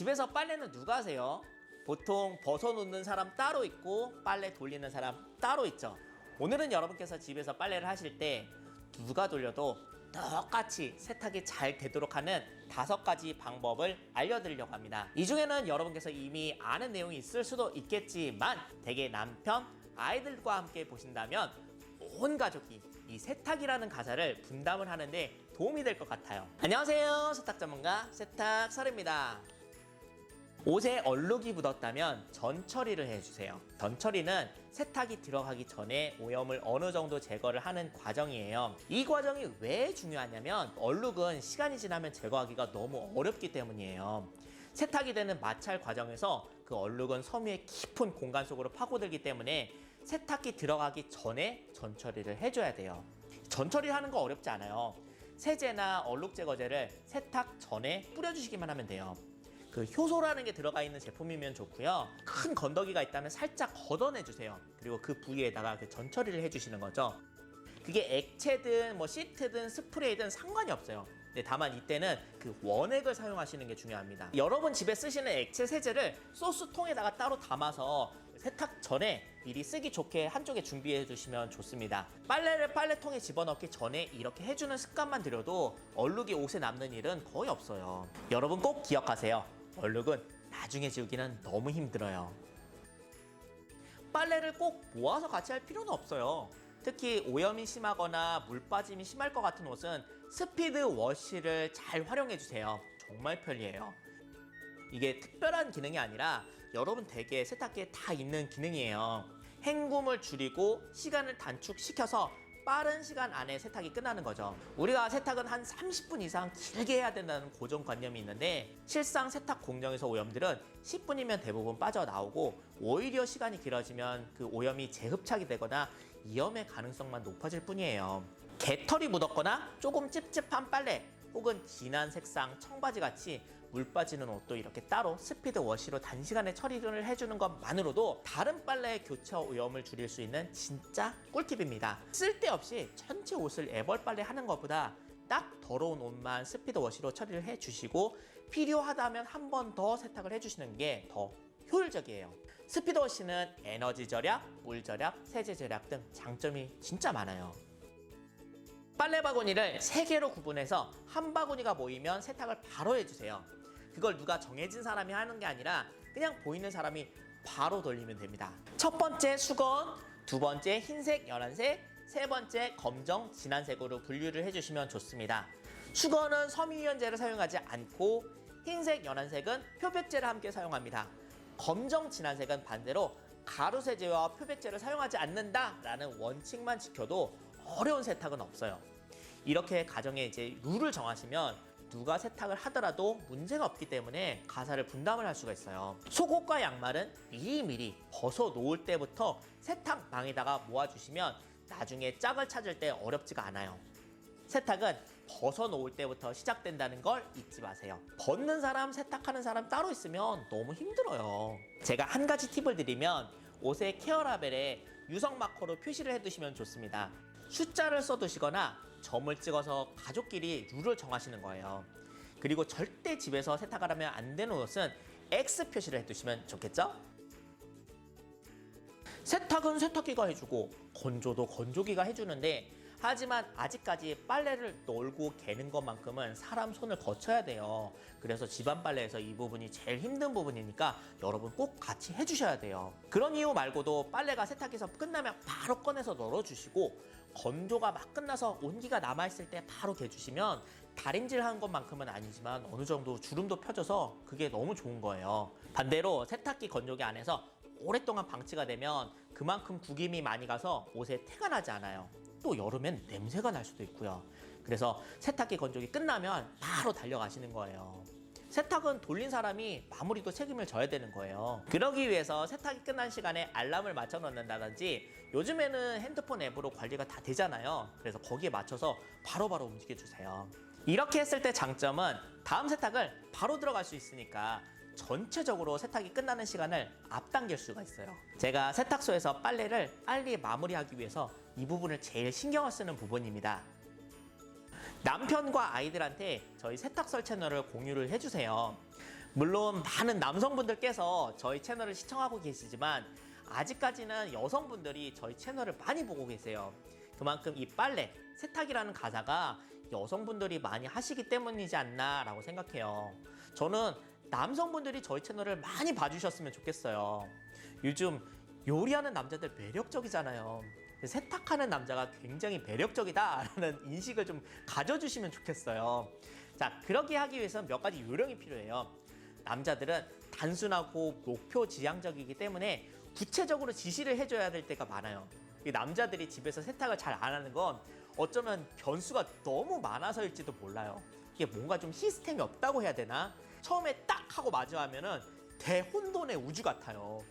집에서 빨래는 누가 하세요? 보통 벗어놓는 사람 따로 있고 빨래 돌리는 사람 따로 있죠. 오늘은 여러분께서 집에서 빨래를 하실 때 누가 돌려도 똑같이 세탁이 잘 되도록 하는 다섯 가지 방법을 알려드리려고 합니다. 이 중에는 여러분께서 이미 아는 내용이 있을 수도 있겠지만 대개 남편, 아이들과 함께 보신다면 온 가족이 이 세탁이라는 가사를 분담을 하는데 도움이 될 것 같아요. 안녕하세요. 세탁 전문가 세탁설입니다. 옷에 얼룩이 묻었다면 전 처리를 해주세요. 전 처리는 세탁이 들어가기 전에 오염을 어느 정도 제거를 하는 과정이에요. 이 과정이 왜 중요하냐면 얼룩은 시간이 지나면 제거하기가 너무 어렵기 때문이에요. 세탁이 되는 마찰 과정에서 그 얼룩은 섬유의 깊은 공간 속으로 파고들기 때문에 세탁기 들어가기 전에 전 처리를 해줘야 돼요. 전 처리를 하는 거 어렵지 않아요. 세제나 얼룩 제거제를 세탁 전에 뿌려주시기만 하면 돼요. 그 효소라는 게 들어가 있는 제품이면 좋고요. 큰 건더기가 있다면 살짝 걷어내 주세요. 그리고 그 부위에다가 그 전처리를 해주시는 거죠. 그게 액체든 뭐 시트든 스프레이든 상관이 없어요. 근데 다만 이때는 그 원액을 사용하시는 게 중요합니다. 여러분 집에 쓰시는 액체 세제를 소스통에다가 따로 담아서 세탁 전에 미리 쓰기 좋게 한쪽에 준비해 주시면 좋습니다. 빨래를 빨래통에 집어넣기 전에 이렇게 해주는 습관만 들여도 얼룩이 옷에 남는 일은 거의 없어요. 여러분 꼭 기억하세요. 얼룩은 나중에 지우기는 너무 힘들어요. 빨래를 꼭 모아서 같이 할 필요는 없어요. 특히 오염이 심하거나 물 빠짐이 심할 것 같은 옷은 스피드 워시를 잘 활용해 주세요. 정말 편리해요. 이게 특별한 기능이 아니라 여러분 댁에 세탁기에 다 있는 기능이에요. 헹굼을 줄이고 시간을 단축시켜서 빠른 시간 안에 세탁이 끝나는 거죠. 우리가 세탁은 한 30분 이상 길게 해야 된다는 고정관념이 있는데 실상 세탁 공정에서 오염들은 10분이면 대부분 빠져나오고 오히려 시간이 길어지면 그 오염이 재흡착이 되거나 이염의 가능성만 높아질 뿐이에요. 개털이 묻었거나 조금 찝찝한 빨래 혹은 진한 색상 청바지 같이 물 빠지는 옷도 이렇게 따로 스피드 워시로 단시간에 처리를 해주는 것만으로도 다른 빨래의 교체 오염을 줄일 수 있는 진짜 꿀팁입니다. 쓸데없이 전체 옷을 애벌 빨래 하는 것보다 딱 더러운 옷만 스피드 워시로 처리를 해주시고 필요하다면 한 번 더 세탁을 해주시는 게 더 효율적이에요. 스피드 워시는 에너지 절약, 물 절약, 세제 절약 등 장점이 진짜 많아요. 빨래 바구니를 세 개로 구분해서 한 바구니가 모이면 세탁을 바로 해주세요. 그걸 누가 정해진 사람이 하는 게 아니라 그냥 보이는 사람이 바로 돌리면 됩니다. 첫 번째 수건, 두 번째 흰색, 연한색, 세 번째 검정, 진한색으로 분류를 해주시면 좋습니다. 수건은 섬유유연제를 사용하지 않고 흰색, 연한색은 표백제를 함께 사용합니다. 검정, 진한색은 반대로 가루세제와 표백제를 사용하지 않는다라는 원칙만 지켜도 어려운 세탁은 없어요. 이렇게 가정에 이제 룰을 정하시면 누가 세탁을 하더라도 문제가 없기 때문에 가사를 분담을 할 수가 있어요. 속옷과 양말은 미리미리 벗어 놓을 때부터 세탁망에다가 모아주시면 나중에 짝을 찾을 때 어렵지가 않아요. 세탁은 벗어 놓을 때부터 시작된다는 걸 잊지 마세요. 벗는 사람, 세탁하는 사람 따로 있으면 너무 힘들어요. 제가 한 가지 팁을 드리면 옷의 케어 라벨에 유성 마커로 표시를 해두시면 좋습니다. 숫자를 써두시거나 점을 찍어서 가족끼리 룰을 정하시는 거예요. 그리고 절대 집에서 세탁을 하면 안 되는 옷은 X 표시를 해두시면 좋겠죠? 세탁은 세탁기가 해주고 건조도 건조기가 해주는데 하지만 아직까지 빨래를 널고 개는 것만큼은 사람 손을 거쳐야 돼요. 그래서 집안 빨래에서 이 부분이 제일 힘든 부분이니까 여러분 꼭 같이 해주셔야 돼요. 그런 이유 말고도 빨래가 세탁기에서 끝나면 바로 꺼내서 널어주시고 건조가 막 끝나서 온기가 남아있을 때 바로 개주시면 다림질 한 것만큼은 아니지만 어느 정도 주름도 펴져서 그게 너무 좋은 거예요. 반대로 세탁기 건조기 안에서 오랫동안 방치가 되면 그만큼 구김이 많이 가서 옷에 태가 나지 않아요. 또 여름엔 냄새가 날 수도 있고요. 그래서 세탁기 건조기 끝나면 바로 달려가시는 거예요. 세탁은 돌린 사람이 마무리도 책임을 져야 되는 거예요. 그러기 위해서 세탁이 끝난 시간에 알람을 맞춰 놓는다든지 요즘에는 핸드폰 앱으로 관리가 다 되잖아요. 그래서 거기에 맞춰서 바로바로 움직여 주세요. 이렇게 했을 때 장점은 다음 세탁을 바로 들어갈 수 있으니까 전체적으로 세탁이 끝나는 시간을 앞당길 수가 있어요. 제가 세탁소에서 빨래를 빨리 마무리하기 위해서 이 부분을 제일 신경을 쓰는 부분입니다. 남편과 아이들한테 저희 세탁설 채널을 공유를 해주세요. 물론 많은 남성분들께서 저희 채널을 시청하고 계시지만 아직까지는 여성분들이 저희 채널을 많이 보고 계세요. 그만큼 이 빨래, 세탁이라는 가사가 여성분들이 많이 하시기 때문이지 않나라고 생각해요. 저는 남성분들이 저희 채널을 많이 봐주셨으면 좋겠어요. 요즘 요리하는 남자들 매력적이잖아요. 세탁하는 남자가 굉장히 매력적이다라는 인식을 좀 가져주시면 좋겠어요. 자, 그러게 하기 위해서는 몇 가지 요령이 필요해요. 남자들은 단순하고 목표 지향적이기 때문에 구체적으로 지시를 해줘야 될 때가 많아요. 이 남자들이 집에서 세탁을 잘 안 하는 건 어쩌면 변수가 너무 많아서일지도 몰라요. 이게 뭔가 좀 시스템이 없다고 해야 되나? 처음에 딱 하고 마주하면은 대혼돈의 우주 같아요.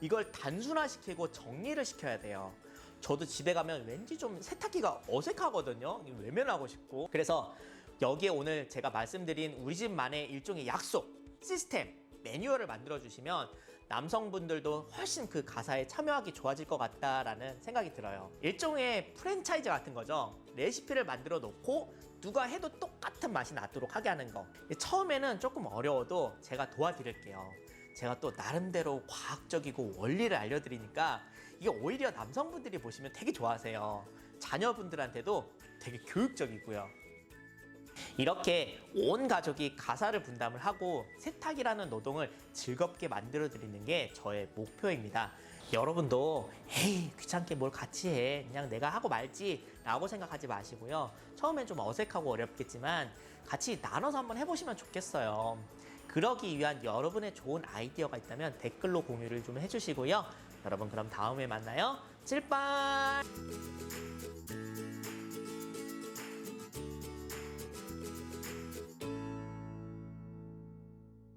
이걸 단순화시키고 정리를 시켜야 돼요. 저도 집에 가면 왠지 좀 세탁기가 어색하거든요. 외면하고 싶고. 그래서 여기에 오늘 제가 말씀드린 우리 집만의 일종의 약속, 시스템, 매뉴얼을 만들어 주시면 남성분들도 훨씬 그 가사에 참여하기 좋아질 것 같다라는 생각이 들어요. 일종의 프랜차이즈 같은 거죠. 레시피를 만들어 놓고 누가 해도 똑같은 맛이 나도록 하게 하는 거. 처음에는 조금 어려워도 제가 도와드릴게요. 제가 또 나름대로 과학적이고 원리를 알려드리니까 이게 오히려 남성분들이 보시면 되게 좋아하세요. 자녀분들한테도 되게 교육적이고요. 이렇게 온 가족이 가사를 분담을 하고 세탁이라는 노동을 즐겁게 만들어 드리는 게 저의 목표입니다. 여러분도 에이 귀찮게 뭘 같이 해 그냥 내가 하고 말지 라고 생각하지 마시고요 처음엔 좀 어색하고 어렵겠지만 같이 나눠서 한번 해보시면 좋겠어요 그러기 위한 여러분의 좋은 아이디어가 있다면 댓글로 공유를 좀 해주시고요. 여러분 그럼 다음에 만나요. 찔빵